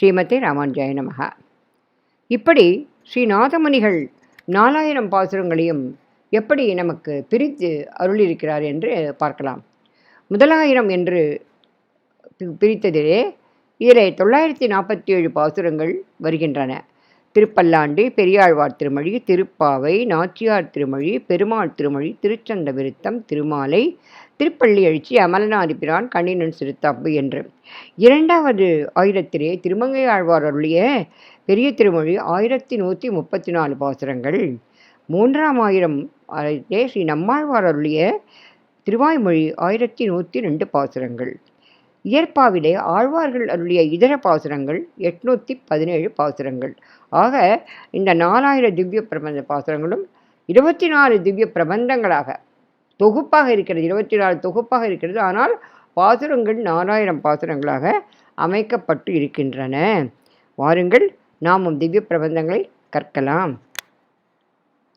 ஸ்ரீமதி ராமானுஜாய நமகா இப்படி ஸ்ரீ நாதமுனிகள் நாலாயிரம் பாசுரங்களையும் எப்படி நமக்கு பிரித்து அருளியிருக்கிறார் என்று பார்க்கலாம். முதலாயிரம் என்று பிரித்ததிலே இதில் தொள்ளாயிரத்தி நாற்பத்தி ஏழு பாசுரங்கள் வருகின்றன. திருப்பல்லாண்டு பெரியாழ்வார் திருமொழி திருப்பாவை நாச்சியார் திருமொழி பெருமாள் திருமொழி திருச்சந்த விருத்தம் திருமாலை திருப்பள்ளி எழுச்சி அமலநாதிபிரான் கண்ணினன் சிறுத்தாப்பு என்று. இரண்டாவது ஆயிரத்திலே திருமங்கை ஆழ்வார் அருளிய பெரிய திருமொழி ஆயிரத்தி நூற்றி முப்பத்தி நாலு பாசுரங்கள். மூன்றாம் ஆயிரம் ஸ்ரீ நம்மாழ்வார் அருளிய திருவாய்மொழி ஆயிரத்தி நூற்றி ரெண்டு பாசுரங்கள். இயற்பாவிலே ஆழ்வார்கள் அருளிய இதர பாசுரங்கள் எட்நூற்றி பதினேழு பாசுரங்கள். ஆக இந்த நாலாயிரம் திவ்ய பிரபந்த பாசுரங்களும் இருபத்தி நாலு திவ்ய பிரபந்தங்களாக தொகுப்பாக இருக்கிறது. இருபத்தி நாலு தொகுப்பாக இருக்கிறது. ஆனால் பாசுரங்கள் நாலாயிரம் பாசுரங்களாக அமைக்கப்பட்டு இருக்கின்றன. வாருங்கள் நாமும் திவ்ய பிரபந்தங்களை கற்கலாம்.